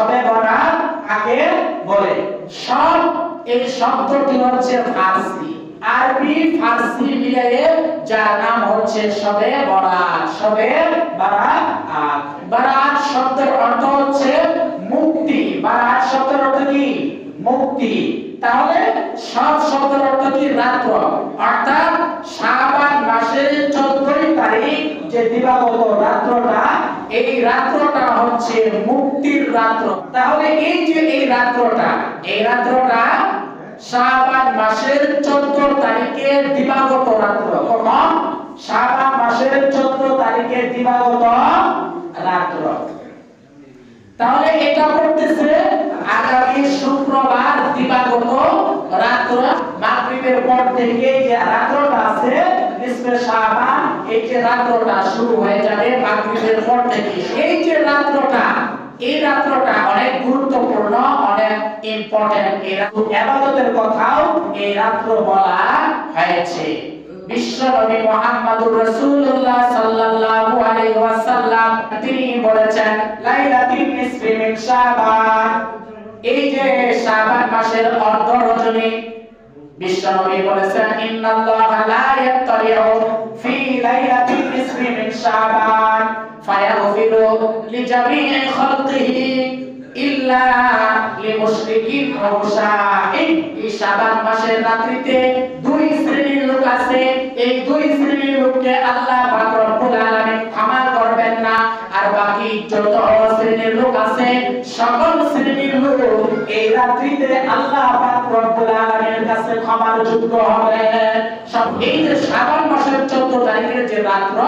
সবে বরাত কাকে বলে? সব, এই শব্দটি হচ্ছে ফার্সি। আরবি, ফার্সি মিলিয়ে যার নাম হচ্ছে সবে বরাত সবে বরাত বরাত শব্দের অর্থ হচ্ছে মুক্তি। বরাত শব্দের অর্থ কি? মুক্তি। তাহলে সব শব্দের অর্থ কি? রাত্র। অর্থাৎ শাবান মাসের 14 তারিখ যে দিবাগত রাত্রটা, এই রাত্রটা হচ্ছে মুক্তির রাত্র। তাহলে এই যে এই রাত্রটা এই রাত্রটা শাবান মাসের 14 তারিখে দিবাগত রাত্র। কখন? শাবান মাসের 14 তারিখে দিবাগত রাত্র। তাহলে এটা করতেছে আগামী শুক্রবার দিবাগত রাত্র। মাগরিবের পর থেকে যে রাত্রটা আছে, নিসফে শাবান এই যে রাত্রটা শুরু হয়ে যাবে মাগরিবের পর থেকে। এই যে রাত্রটা এই রাত্রটা অনেক গুরুত্বপূর্ণ, অনেক ইম্পর্টেন্ট এই ইবাদতের কথাও এই রাত্র বলা হয়েছে। বিশ্ব নবী মুহাম্মদুর রাসূলুল্লাহ সাল্লাল্লাহু আলাইহি ওয়াসাল্লাম, তিনি বলেছেন, লাইলাতুন নিসফি মিন শাবান। এই যে শাবান মাসের অর্ধ রজনী বিশ্ব নবী বলেছেন ইন্নাল্লাহা লা ইয়াত্তালিউ ফি লাইলাতুন নিসফি মিন শাবান ফায়াগফিরু লিজামিই খালকিহি ইল্লা এই শাবান মাসের রাত্রিতে দুই শ্রেণির লোক আছে। এই দুই শ্রেণির লোককে আল্লাহ পাক রব্বুল আলামিন ক্ষমা করবেন না। আর বাকি যত শ্রেণির লোক আছে, সকল শ্রেণির লোক এই রাত্রিতে আল্লাহ পাক রব্বুল আলামিনের কাছে ক্ষমার যোগ্য হবে। সব এই যে শাবান মাসের 14 তারিখের যে রাত্র,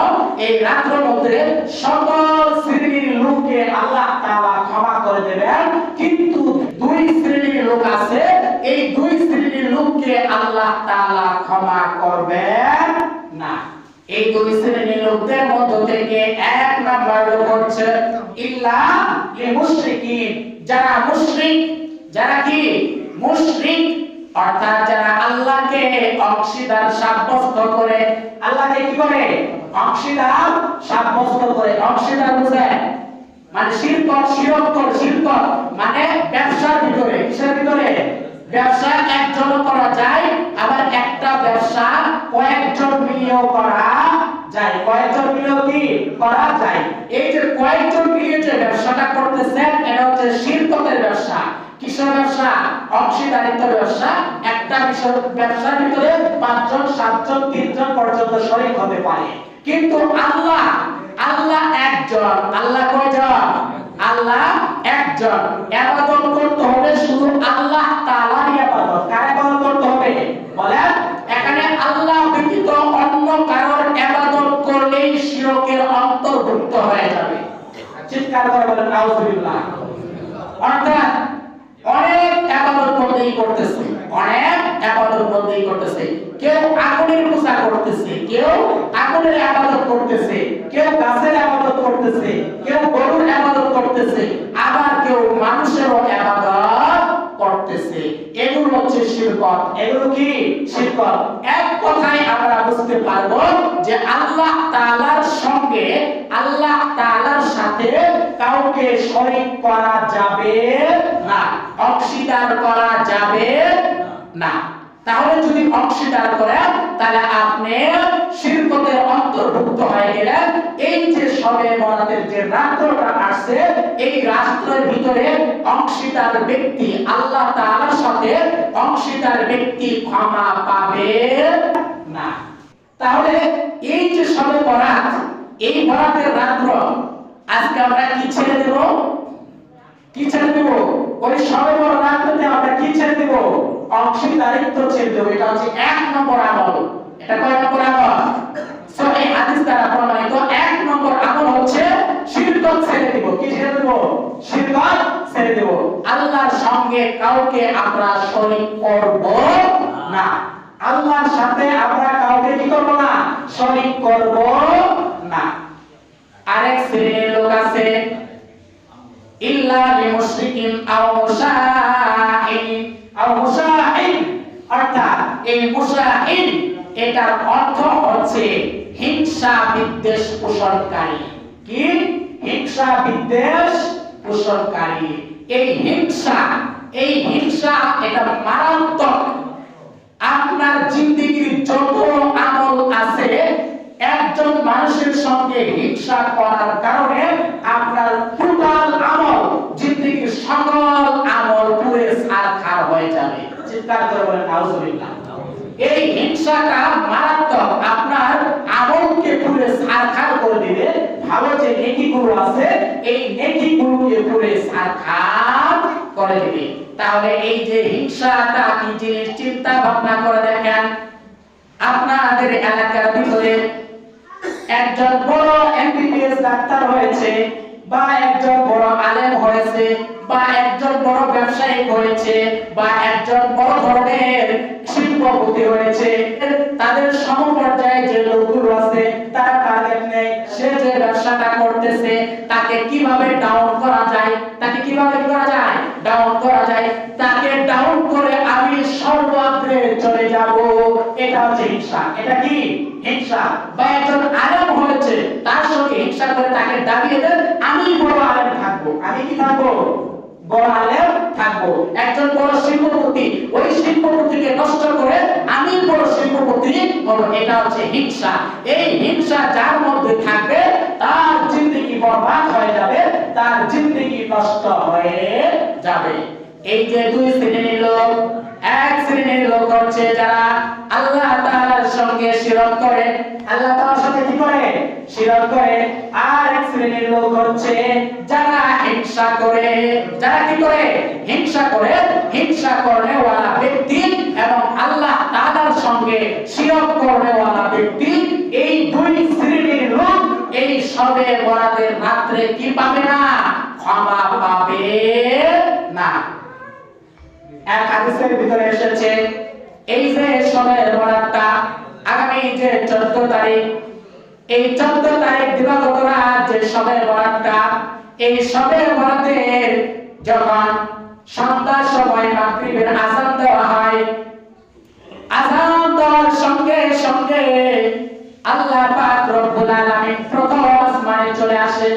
এই রাত্রের মধ্যে সকল শ্রেণির লোককে আল্লাহ তাআলা ক্ষমা করে দেবেন। কিন্তু দুই শ্রেণির লোক আছে, এই দুই শ্রেণির লোককে আল্লাহ তাআলা ক্ষমা করবেন না। এই দুই শ্রেণির লোকদের মধ্য থেকে এক নাম্বার লোক হচ্ছে ইল্লা লি মুশরিকিন। যারা মুশরিক, যারা কি? মুশরিক। অর্থাৎ যারা আল্লাহকে অংশীদার সাব্যস্ত করে। আল্লাহকে কি করে? অংশীদার সাব্যস্ত করে। অংশীদার বুঝেন? মানে শিরকত শিরকত শিরকত মানে ব্যবসার ভিতরে, কিসের ভিতরে? ব্যবসা একজন করা যায়, আবার একটা ব্যবসা কয়েকজন মিলিয়েও করা যায়। কয়েকজন মিলিয়েও কি? করা যায়। এই যে কয়েকজন মিলিয়ে যে ব্যবসাটা করতেছেন, এটা হচ্ছে শিরকতের ব্যবসা। কিসের ব্যবসা? অংশীদারিত্ব ব্যবসা। একটা বিষয় ব্যবসার ভিতরে পাঁচজন, সাতজন, তিনজন পর্যন্ত শরীক হতে পারে। কিন্তু আল্লাহ আল্লাহ একজন। আল্লাহ কয়জন? আল্লাহ একজন। ইবাদত করতে হবে শুধু আল্লাহ তাআলার ইবাদত কার ইবাদত করতে হবে? বলেন, এখানে আল্লাহ ব্যতীত অন্য কারোর ইবাদত করলেই শিরকের অন্তর্ভুক্ত হয়ে যাবে। চিৎকার করে বলেন, আউযুবিল্লাহ। অর্থাৎ অনেক ইবাদত বন্দেগী করতেছে। অনেক ইবাদত বন্দেগী করতেছে। কেউ পূজা করতেছে, কেউ আগুনের ইবাদত করতেছে, কেউ গাছের ইবাদত করতেছে, কেউ গরুর ইবাদত করতেছে, আবার কেউ মানুষেরও ইবাদত করতেছে। এগুলো হচ্ছে শিরকত। এগুলো কি? শিরকত। এক কথায় আমরা বুঝতে পারব যে আল্লাহ তাআলার সঙ্গে, আল্লাহ তাআলার সাথে কাউকে শরীক করা যাবে না, অংশীদার করা যাবে না। তাহলে যদি অংশীদার করেন তাহলে আপনি শিরকতের অন্তর্ভুক্ত হয়ে গেলেন এই যে সবে বরাতের যে রাত্রটা আসছে, এই রাত্রের ভিতরে অংশীদার ব্যক্তি আল্লাহ তাআলার সাথে অংশীদার ব্যক্তি ক্ষমা পাবে না। তাহলে এই যে সবে বরাত, এই বরাতের রাত্র, আজকে আমরা কি ছেড়ে দেব? কি ছেড়ে দেব? ওই সবে বড় রাত্রিতে আমরা কি ছেড়ে দেব? অংশীদারিত্ব দেব। এটা হচ্ছে এক নম্বর আমল। এটা কয় নম্বর আমল? এই হাদিস দ্বারা প্রমাণিত। এক নম্বর আমল হচ্ছে শিরকত ছেড়ে দেব। কি ছেড়ে দেব? শিরকত ছেড়ে দেব। আল্লাহর সঙ্গে কাউকে আমরা শরীক করব না। আল্লাহর সাথে আমরা কাউকে কি করব না? শরীক করব না। আরেক শ্রেণির লোক আছে। ইল্লা লিমুশরিকিন আও মুশাহিন। আও মুশাহিন অর্থাৎ এই মুশাহিন, এটার অর্থ হচ্ছে হিংসা বিদ্বেষ পোষণকারী। কি? হিংসা বিদ্বেষ পোষণকারী। এই হিংসা এই হিংসা এটা মারাত্মক। আপনার জিন্দিগির যত আমল আছে একজন মানুষের সঙ্গে হিংসা করার কারণে আপনার টোটাল আমল জিন্দিগির সকল আমল পুরে সারখার হয়ে যাবে। চিৎকার করে বলেন, নাউজুবিল্লাহ। এই হিংসাটা মারাত্মক। আপনার আমলকে পুরে সারখার করে দিবে। ভালো যে নেকিগুলো আছে, এই নেকিগুলোকে পুরে সারখার করে দিবে। তাহলে এই যে হিংসাটা কি জিনিস চিন্তা ভাবনা করে দেখেন, আপনাদের এলাকার ভিতরে একজন বড় এমবিবিএস ডাক্তার হয়েছে, বা একজন বড় আলেম হয়েছে, বা একজন বড় ব্যবসায়ী হয়েছে, বা একজন বড় ধরনের শিল্পপতি হয়েছে। তাদের সমপর্যায়ে যে লোকগুলো আছে ব্যবসাটা করতেছে, তাকে কীভাবে ডাউন করা যায়, তাকে কীভাবে করা যায়? ডাউন করা যায়। তাকে ডাউন করে আমি সর্বাগ্রে চলে যাব। এটা হচ্ছে হিংসা। এটা কি? হিংসা। বা একজন আলেম হয়েছে, তার সঙ্গে হিংসা করে তাকে দাবিয়ে দেন, আমি বড় আলেম থাকব। আমি কি থাকব? বড় থাকব। একজন বড় শিল্পপতি, ওই শিল্পপতিকে নষ্ট করে আমি বড় শিল্পপতি। হব এটা হচ্ছে হিংসা। এই হিংসা যার মধ্যে থাকবে, তার জিন্দগি বরবাদ হয়ে যাবে, তার জিন্দগি নষ্ট হয়ে যাবে। এই যে দুই শ্রেণির লোক, এক শ্রেণির লোক হচ্ছে যারা আল্লাহ তাআলার সঙ্গে শিরক করে। আল্লাহ তাআলার সঙ্গে কি করে? শিরক করে। আর এক শ্রেণির লোক হচ্ছে যারা হিংসা করে। যারা কি করে? হিংসা করে। হিংসা করনে ওয়ালা ব্যক্তি এবং আল্লাহ তাআলার সঙ্গে শিরক করনে ওয়ালা ব্যক্তি। এই দুই শ্রেণির লোক এই সবে বরাতের রাত্রে কি পাবে না? ক্ষমা পাবে না। এক হাদিসের ভিতরে এসেছে, এই যে সময়ের বরাতটা আগামী যে 14 তারিখ, এই 14 তারিখ দিবাগত রাত যে সময়ের বরাতটা, এই সময়ের বরাতের যখন সন্ধ্যার সময় মাগরিবের আযান দেওয়া হয় আযান দেওয়ার সঙ্গে সঙ্গে আল্লাহ পাক রব্বুল আলামিন প্রথম চলে আসে।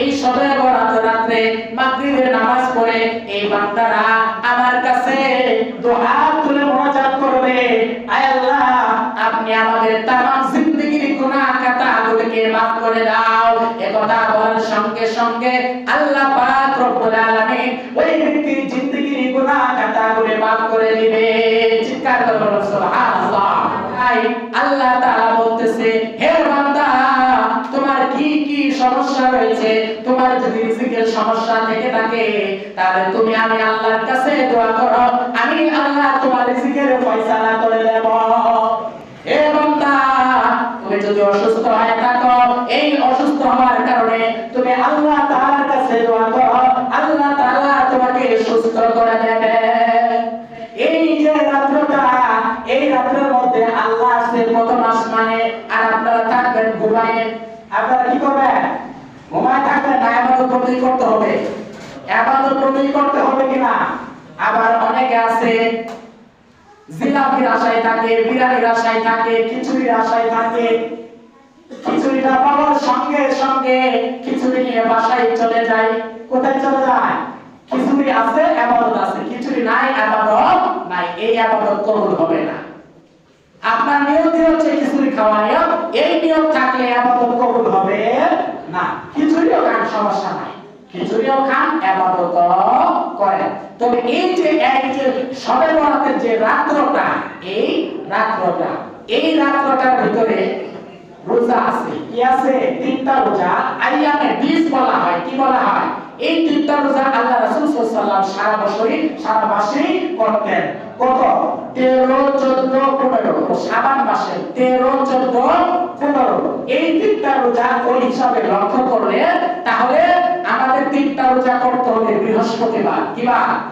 এই সবে বরাত রাতে মাগরিবের নামাজ পড়ে এই বান্দারা আমার কাছে দোয়া তুলে মোনাজাত করবে। আয় আল্লাহ, আপনি আমাদের তামাম জিন্দেগির গুনাহ খাতাগুলোকে maaf করে দাও। একথা বলার সঙ্গে সঙ্গে আল্লাহ পাক রব্বুল আলামিন ওই ব্যক্তির জিন্দেগির গুনাহ খাতাগুলো maaf করে দিবে। চিৎকার করে বলুন, সুবহানাল্লাহ। তাই আল্লাহ তাআলা বলতেছে, হে বান্দা সমস্যা রয়েছে, তোমার যদি রিজিকের সমস্যা থেকে থাকে, তাহলে তুমি আমি আল্লাহর কাছে দোয়া করো। আমি আল্লাহ তোমার রিজিকের ফয়সালা করে দেব। হে বান্দা, তুমি যদি অসুস্থ হয়ে থাকো, এই অসুস্থ হওয়ার কারণে তুমি আল্লাহ তাআলার কাছে দোয়া করো। আল্লাহ তাআলা তোমাকে সুস্থ করে দেবে এই যে রাত্রটা এই রাত্রের মধ্যে আল্লাহ আসবে প্রথম আসমানে আর আপনারা থাকবেন ঘুমায়ে আপনারা কি করবেন ঘুমায় থাকবেন না আবাদত বন্দি করতে হবে। আবাদত বন্দি করতে হবে কিনা? আবার অনেকে আছে, জিলাপির আশায় থাকে বিরিয়ানির আশায় থাকে, খিচুড়ির আশায় থাকে। খিচুড়িটা পাওয়ার সঙ্গে সঙ্গে খিচুড়ি নিয়ে বাসায় চলে যায়। কোথায় চলে যায়? খিচুড়ি আছে, আবাদত আছে। খিচুড়ি নাই, আবাদত নাই। এই আবাদত কবুল হবে না। আপনার নিয়ত হচ্ছে খিচুড়ি খাওয়া এই নিয়ত থাকলে আবাদত কবুল হবে না খিচুড়িও খান সমস্যা নাই। খিচুড়িও খান আবাদত করেন। তবে এই যে এই যে সবে বরাতের যে রাত্রটা, এই রাত্রটা, এই রাত্রটার ভিতরে রোজা আছে। কি আছে? তিনটা রোজা। আইয়ামে বিশ বলা হয়, কি বলা হয়? এই তিনটা রোজা আল্লাহ রাসূল সাল্লাল্লাহু সারা বছরই, সারা মাসেই করতেন। কত? তেরো, চোদ্দ, পনেরো। সাবান মাসে তেরো, চোদ্দ, পনেরো। এই তিনটা রোজা ওই হিসাবে লক্ষ্য করলে তাহলে আমাদের তিনটা রোজা করতে হবে বৃহস্পতিবার। কিবার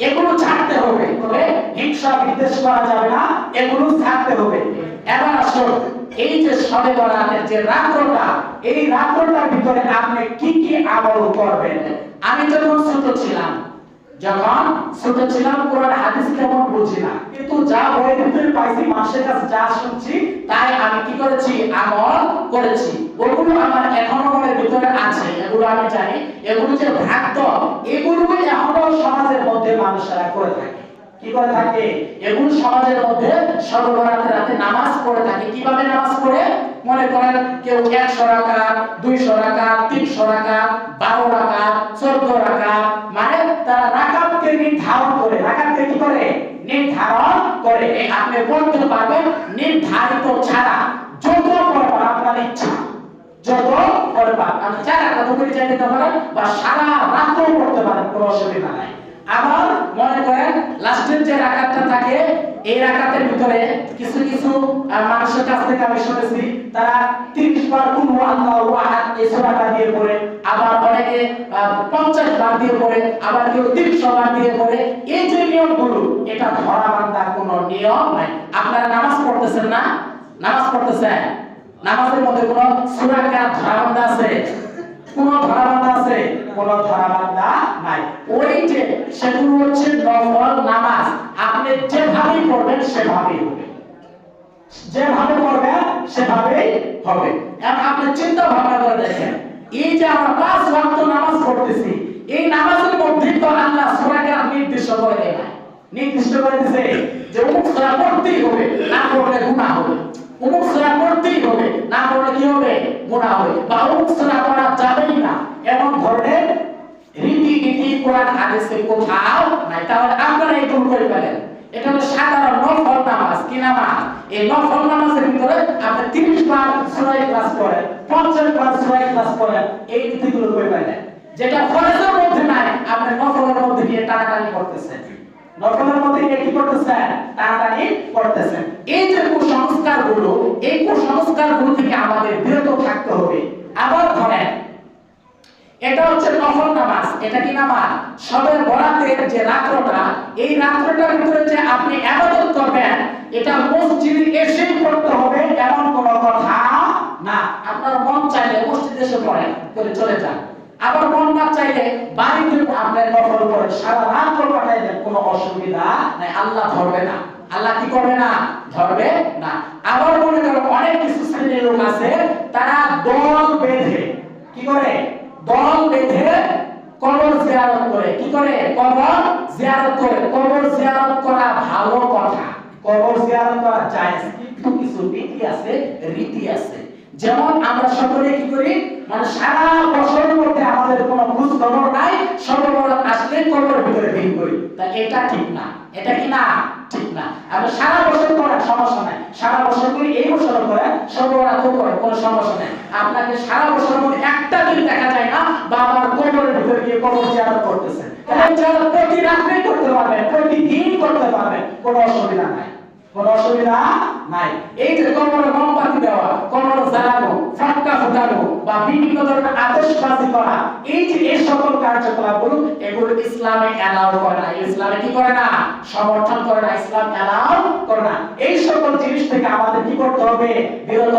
এগুলো ছাড়তে হবে, তবে হিংসা বিদ্বেষ করা যাবে না, এগুলো ছাড়তে হবে। এবার আসুন, এই যে সবে বরাতের যে রাত্রটা, এই রাত্রটার ভিতরে আপনি কি কি আমল করবেন? আমি যখন ছোট ছিলাম যখন ছিলাম কোরআন হাদিস বুঝি না। কিন্তু যা ভিতরে পাইছি কাছে যা শুনছি, তাই আমি কি করেছি? আমল করেছি। ওগুলো আমার এখনও মনের ভিতরে আছে, এগুলো আমি জানি। এগুলো যে ভ্রান্ত এগুলো এখনও সমাজের মধ্যে মানুষেরা করে থাকে। কি করে থাকে? এগুলো সমাজের মধ্যে সর্বরাতে রাতে নামাজ পড়ে থাকে। কীভাবে নামাজ পড়ে? মনে করেন কেউ একশো টাকা, দুইশো টাকা, তিনশো টাকা, বারো টাকা, চোদ্দ টাকা মানে তারা রাকাতকে নির্ধারণ করে রাকাতকে কি করে? নির্ধারণ করে। আপনি বলতে পারবেন, নির্ধারিত ছাড়া যত করবার আপনার ইচ্ছা, যত করবার আপনি চার রাকাত করে চাইতে পারেন, বা সারা রাত্র করতে পারেন, কোনো অসুবিধা নাই। আবার মনে করেন লাস্টের যে রাকাতটা থাকে এই রাকাতের ভিতরে কিছু কিছু মানুষের কাছ থেকে আমি শুনেছি তারা 30 বার কুল আল্লাহু আহাদ এই সূরাটা দিয়ে পড়ে আবার অনেকে আহ, 50 বার দিয়ে পড়ে আবার কেউ 300 বার দিয়ে পড়ে। এই যে নিয়মগুলো এটা ধরা বান্ধা কোনো নিয়ম নাই। আপনারা নামাজ পড়তেছেন না? নামাজ পড়তেছেন? নামাজের মধ্যে কোনো সূরা কার ধরা বান্ধা আছে? কোন ধরাবান্ধা আছে? কোন ধরাবান্ধা নাই। ওই যে সেগুলো হচ্ছে নফল নামাজ। আপনি যেভাবেই পড়বেন, সেভাবেই হবে। যেভাবে পড়বেন, সেভাবেই হবে। এখন আপনি চিন্তা ভাবনা করে দেখেন, এই যে আমরা পাঁচ ওয়াক্ত নামাজ পড়তেছি, এই নামাজের মধ্যে তো আল্লাহ সূরাকে নির্দিষ্ট করে দেয় নির্দিষ্ট করে দিয়েছে যে সূরা পড়তেই হবে, না পড়লে গুনাহ হবে। অমুক সূরা পড়তেই হবে, না পড়লে কি হবে? গুনাহ হবে। বা অমুক সূরা পড়া যাবেই না। এমন ধরনের রীতি নীতি কোরআন হাদিসে কোথাও নাই। তাহলে আপনারা এই ভুল করে ফেলেন। এটা হলো সাধারণ নফল নামাজ। কি নামাজ? এই নফল নামাজের ভিতরে আপনি 30 বার সূরা ক্লাস করেন 50 বার সূরা ক্লাস করেন এই নীতিগুলো করে ফেলেন। যেটা ফরজের মধ্যে নাই, আপনি নফলের মধ্যে গিয়ে টানাটানি করতেছেন। নফলের মধ্যে গিয়ে কি করতেছেন টানাটানি করতেছেন এই যে কুসংস্কারগুলো এই কুসংস্কারগুলো থেকে আমাদের বিরত থাকতে হবে। আবার ধরেন, এটা হচ্ছে নফল নামাজ। এটা কি নামাজ? সবের বরাতের যে রাত্রটা, এই রাত্রটার ভিতরে যে আপনি ইবাদত করবেন, এটা মসজিদে এসেই করতে হবে এমন কোনো কথা না। আপনার মন চাইলে মসজিদে এসে পড়েন, করে চলে যান। আবার না চাইলে? বাড়িতে আপনি নফল করে সারা রাত কাটাই দেন, কোনো অসুবিধা নাই। আল্লাহ ধরবে না। আল্লাহ কি করবে না? ধরবে না। আবার মনে করো অনেক কিছু শ্রেণির লোক আছে, তারা দল বেঁধে, কি করে? দল বেঁধে কবর জিয়ারত করে। কি করে? কবর জিয়ারত করে। কবর জিয়ারত করা ভালো কথা। কবর জিয়ারত করা জায়েজ। কিন্তু কিছু রীতি আছে রীতি আছে। যেমন আমরা সকলে কি করি? মানে সারা বছরের মধ্যে আমাদের কোনো খোঁজ খবর নাই সর্ববরাত আসলে কবরের ভিতরে ভিড় করি। তা এটা ঠিক না। এটা কি না? ঠিক না। আপনি সারা বছর করেন সমস্যা নাই। সারা বছর করি, এই বছর করেন সর্বরাত করেন কোনো সমস্যা নাই। আপনাকে সারা বছর মধ্যে একটা দিন দেখা যায় না বা আমার কবরের ভিতরে গিয়ে কবর জিয়ারত করতেছেন জিয়ারত প্রতি রাত্রেই করতে পারবেন, প্রতিদিন করতে পারবেন, কোনো অসুবিধা নাই। কোনো অসুবিধা নাই। এই যে কবরে মোমবাতি দেওয়া কবর জ্বালানো ফাটকা ফুটানো বা বিভিন্ন ধরনের আতশবাজি করা, এই যে এই সকল কার্যকলাপগুলো, এগুলো ইসলামে অ্যালাউ করে না। ইসলামে কি করে না? সমর্থন করে না। ইসলাম অ্যালাউ করে না। এই সকল জিনিস থেকে আমাদের কি করতে হবে? বিরত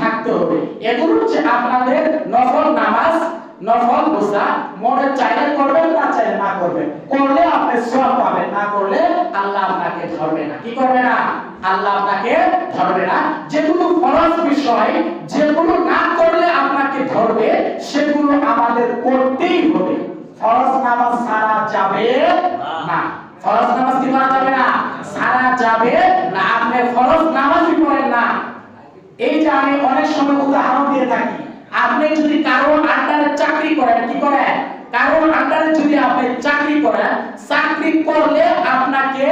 থাকতে হবে। এগুলো হচ্ছে আপনাদের নফল নামাজ নফল রোজা মনে চাইলে করবেন, না চাইলে না করবেন। করলে আপনি সওয়াব পাবেন, না করলে আল্লাহ আপনাকে ধরবে না। কি করবে না? আল্লাহ আপনাকে ধরবে না। যেগুলো ফরজ বিষয়, যেগুলো না করলে আপনাকে ধরবে, সেগুলো আমাদের করতেই হবে। ফরজ নামাজ সারা যাবে না। ফরজ নামাজ কি করা যাবে না? সারা যাবে না। আপনি ফরজ নামাজই পড়েন না। এই যে আমি অনেক সময় উদাহরণ দিয়ে থাকি। আপনি যদি কারও আন্ডারে চাকরি করেন, কি করেন? কারও আন্ডারে যদি আপনি চাকরি করেন, চাকরি করলে আপনাকে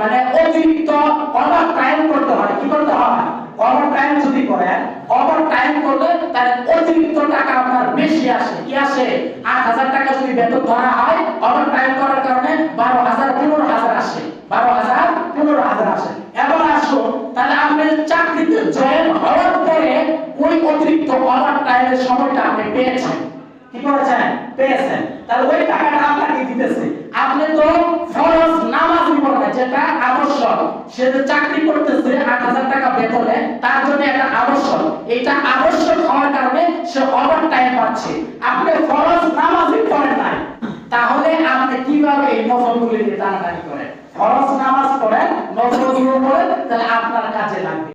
মানে অতিরিক্ত ওভার টাইম করতে হয়। কি করতে হয়? ওভার টাইম যদি করেন ওভার টাইম করলে তাহলে অতিরিক্ত টাকা আপনার বেশি আসে। কি আসে? আট হাজার টাকা যদি বেতন ধরা হয় ওভার টাইম করার কারণে বারো হাজার, পনেরো আসে। বারো হাজার, পনেরো আসে। এবার আসুন, তাহলে আপনি চাকরিতে জয়েন ওই অতিরিক্ত ওভার টাইমের সময়টা আপনি পেয়েছেন। কি করেছেন? পেয়েছেন। তাহলে ওই টাকাটা আপনাকে দিতেছে। আপনি তো ফরজ নামাজ পড়বে, যেটা আবশ্যক। সে যে চাকরি করতেছে, আট হাজার টাকা বেতনে, তার জন্য এটা আবশ্যক। এটা আবশ্যক হওয়ার কারণে সে অভার টাইম পাচ্ছে। আপনি ফরজ নামাজই পড়েন নাই। তাহলে আপনি কীভাবে এই নফলগুলিকে টানাটানি করেন? ফরজ নামাজ পড়েন নফলগুলো পড়েন, তাহলে আপনার কাজে লাগবে।